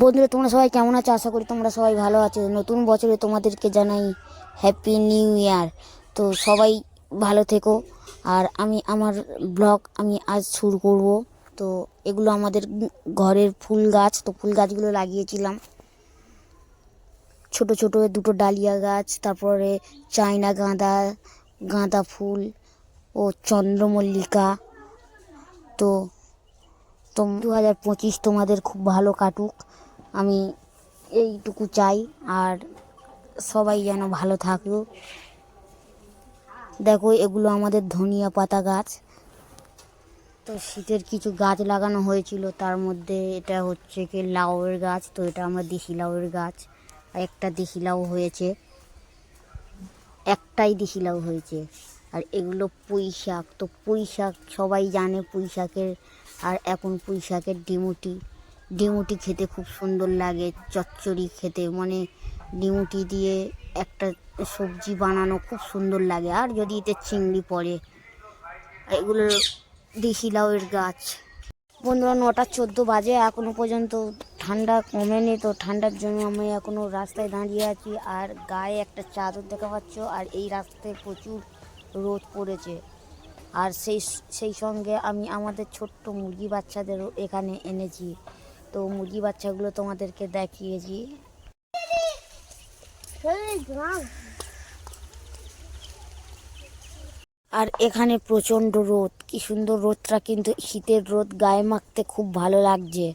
বন্ধুরা, তোমরা সবাই কেমন আছো? আশা করি তোমরা সবাই ভালো আছো। নতুন বছরে তোমাদেরকে জানাই হ্যাপি নিউ ইয়ার তো সবাই ভালো থেকো। আর আমি, আমার ব্লগ আমি আজ শুরু করব। তো এগুলো আমাদের ঘরের ফুল গাছ। তো ফুল গাছগুলো লাগিয়েছিলাম। ছোট ছোট দুটো ডালিয়া গাছ, তারপরে চায়না গাঁদা গাঁদা ফুল ও চন্দ্রমল্লিকা। তো তো দু হাজার পঁচিশ তোমাদের খুব ভালো কাটুক। আমি এইটুকু চাই আর সবাই যেন ভালো থাকুক। দেখো, এগুলো আমাদের ধনিয়া পাতা গাছ। তো শীতের কিছু গাছ লাগানো হয়েছিল, তার মধ্যে এটা হচ্ছে কি লাউয়ের গাছ, তো এটা আমরা দেশি লাউয়ের গাছ। একটা দেশি লাউ হয়েছে। একটাই দেশি লাউ হয়েছে। আর এগুলো পুঁই শাক। তো পুঁই শাক সবাই জানে, পুঁই শাকের আর এখন পুঁই শাকের ডিমুটি ডিমুটি খেতে খুব সুন্দর লাগে, চচ্চড়ি খেতে। মানে ডিমুটি দিয়ে একটা সবজি বানানো খুব সুন্দর লাগে। আর যদি এতে চিংড়ি পড়ে, এগুলো দেশি লাউয়ের গাছ। বন্ধুরা, নটা চোদ্দ বাজে, এখনও পর্যন্ত ঠান্ডা কমেনি, তো ঠান্ডার জন্য আমি এখনও রাস্তায় দাঁড়িয়ে আছি। আর গায়ে একটা চাদর দেখা পাচ্ছ, আর এই রাস্তায় প্রচুর রোদ পড়েছে। আর সেই সেই সঙ্গে আমি আমাদের ছোট্ট মুরগি বাচ্চাদেরও এখানে এনেছি। তো মুরগি বাচ্চাগুলো তোমাদেরকে দেখিয়েছি। আর এখানে প্রচণ্ড রোদ, কি সুন্দর রোদটা কিন্তু শীতের রোদ গায়ে মাখতে খুব ভালো লাগছে।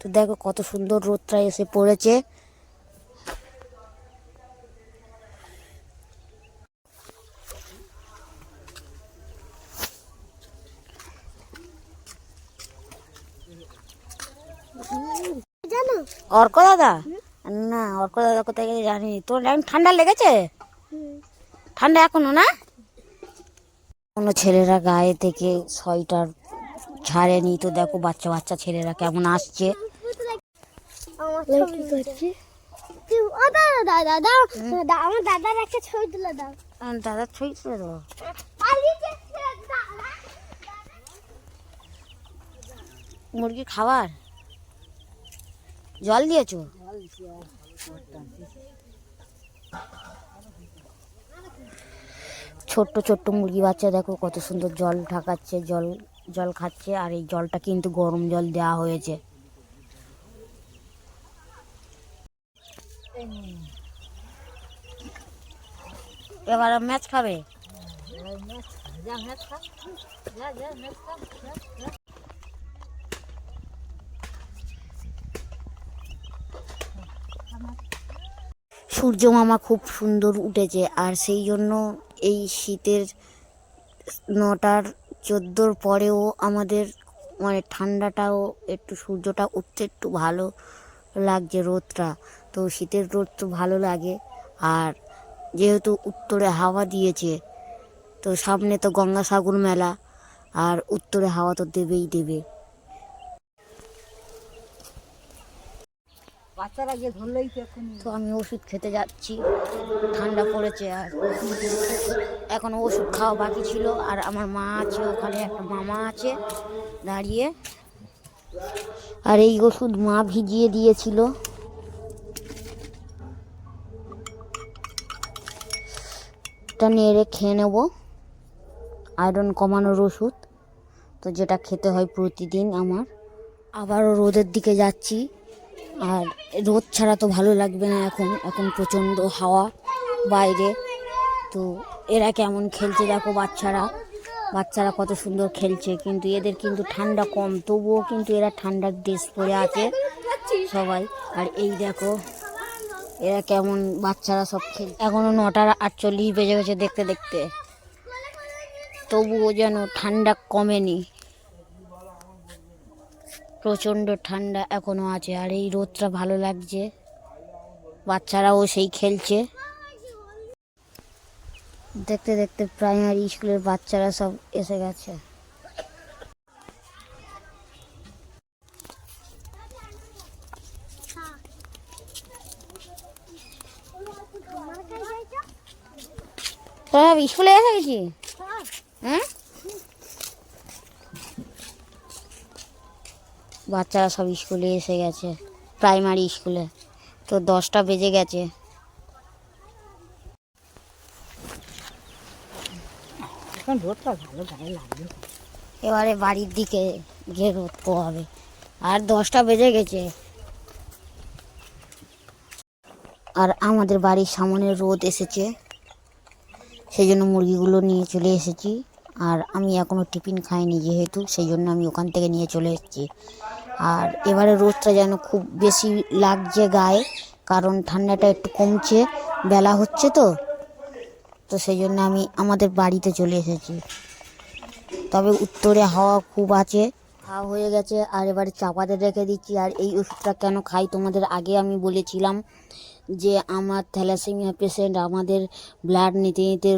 তো দেখো কত সুন্দর রোদটা এসে পড়েছে জানো অর্ক দাদা? না অর্ক দাদা কোথায় গেছে জানি। তোর এখন ঠান্ডা লেগেছে? ঠান্ডা এখনও না? কোনো ছেলেরা গায়ে থেকে সোয়েটার ছাড়েনি। তো দেখো বাচ্চা বাচ্চা ছেলেরা কেমন আসছে। আমার দাদার একটা ছবি তুলে দাও। ছবি তুলে মুরগি খাবার? জল দিয়েছ? ছোট্ট ছোট্ট মুরগি বাচ্চা, দেখো কত সুন্দর জল ঢাকাচ্ছে, জল জল খাচ্ছে, আর এই জলটা কিন্তু গরম জল দেওয়া হয়েছে। এবার ম্যাচ খাবে? সূর্য মামা খুব সুন্দর উঠেছে আর সেই জন্য এই শীতের নটার চোদ্দোর পরেও আমাদের মানে ঠান্ডাটাও একটু সূর্যটা উঠতে একটু ভালো লাগছে রোদটা। তো শীতের রোদ তো ভালো লাগে। আর যেহেতু উত্তরে হাওয়া দিয়েছে, তো সামনে তো গঙ্গাসাগর মেলা, আর উত্তরে হাওয়া তো দেবেই দেবে। বাচ্চারা গিয়ে ধরলেই তো এখন তো আমি ওষুধ খেতে যাচ্ছি। ঠান্ডা পড়েছে আর এখন ওষুধ খাওয়া বাকি ছিল। আর আমার মা আছে, ওখানে একটা মামা আছে দাঁড়িয়ে। আর এই ওষুধ মা ভিজিয়ে দিয়েছিল। এটা নেড়ে খেয়ে নেব। আয়রন কমানোর ওষুধ। তো যেটা খেতে হয় প্রতিদিন আমার। আবারও রোদের দিকে যাচ্ছি। আর রোদ ছাড়া তো ভালো লাগবে না এখন এখন প্রচণ্ড হাওয়া বাইরে। তো এরা কেমন খেলছে দেখো বাচ্চারা। বাচ্চারা কত সুন্দর খেলছে, কিন্তু এদের কিন্তু ঠান্ডা কম, তবুও কিন্তু এরা ঠান্ডার ড্রেস পরে আছে সবাই। আর এই দেখো, এরা কেমন বাচ্চারা সব খেল এখনও নটার আটচল্লিশ বেজে গেছে দেখতে দেখতে। তবুও যেন ঠান্ডা কমেনি। প্রচণ্ড ঠান্ডা এখনও আছে আর এই রোদটা ভালো লাগছে। বাচ্চারাও সেই খেলছে। দেখতে দেখতে প্রাইমারি স্কুলের বাচ্চারা সব এসে গেছে। সব স্কুলে এসে গেছি। হ্যাঁ? বাচ্চারা সব স্কুলে এসে গেছে প্রাইমারি স্কুলে। তো দশটা বেজে গেছে। এবারে বাড়ির দিকে গিয়ে রোদ পোহাবে। আর দশটা বেজে গেছে। আর আমাদের বাড়ির সামনে রোদ এসেছে। সেই জন্য মুরগিগুলো নিয়ে চলে এসেছি। আর আমি এখনও টিফিন খাইনি যেহেতু সেই জন্য আমি ওখান থেকে নিয়ে চলে এসেছি। আর এবারে রোদটা যেন খুব বেশি লাগছে গায়ে, কারণ ঠান্ডাটা একটু কমছে, বেলা হচ্ছে তো। তো সেই জন্য আমি আমাদের বাড়িতে চলে এসেছি। তবে উত্তরে হাওয়া খুব আছে, হাওয়া হয়ে গেছে, আর এবারে চাপাতে রেখে দিচ্ছি। আর এই ওষুধটা কেন খাই তোমাদের আগে আমি বলেছিলাম। যে আমার থ্যালাসেমিয়া পেশেন্ট আমাদের ব্লাড নিতে নিতে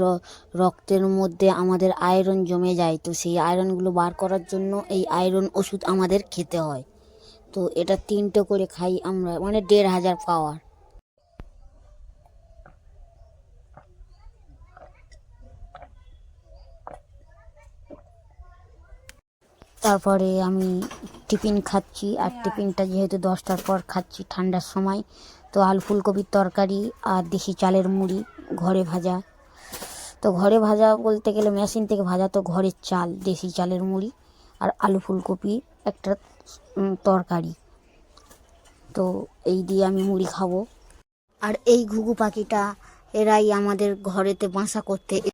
রক্তের মধ্যে আমাদের আয়রন জমে যায়। তো সেই আয়রনগুলো বার করার জন্য এই আয়রন ওষুধ আমাদের খেতে হয়। তো এটা তিনটে করে খাই আমরা মানে দেড় হাজার পাওয়ার। তারপরে আমি টিফিন খাচ্ছি আর টিফিনটা যেহেতু দশটার পর খাচ্ছি ঠান্ডার সময় তো আলু ফুলকপির তরকারি আর দেশি চালের মুড়ি, ঘরে ভাজা। তো ঘরে ভাজা বলতে গেলে মেশিন থেকে ভাজা তো ঘরের চাল, দেশি চালের মুড়ি আর আলু ফুলকপি একটা তরকারি। তো এই দিয়ে আমি মুড়ি খাব। আর এই ঘুঘু পাখিটা এরাই আমাদের ঘরেতে বাসা করতে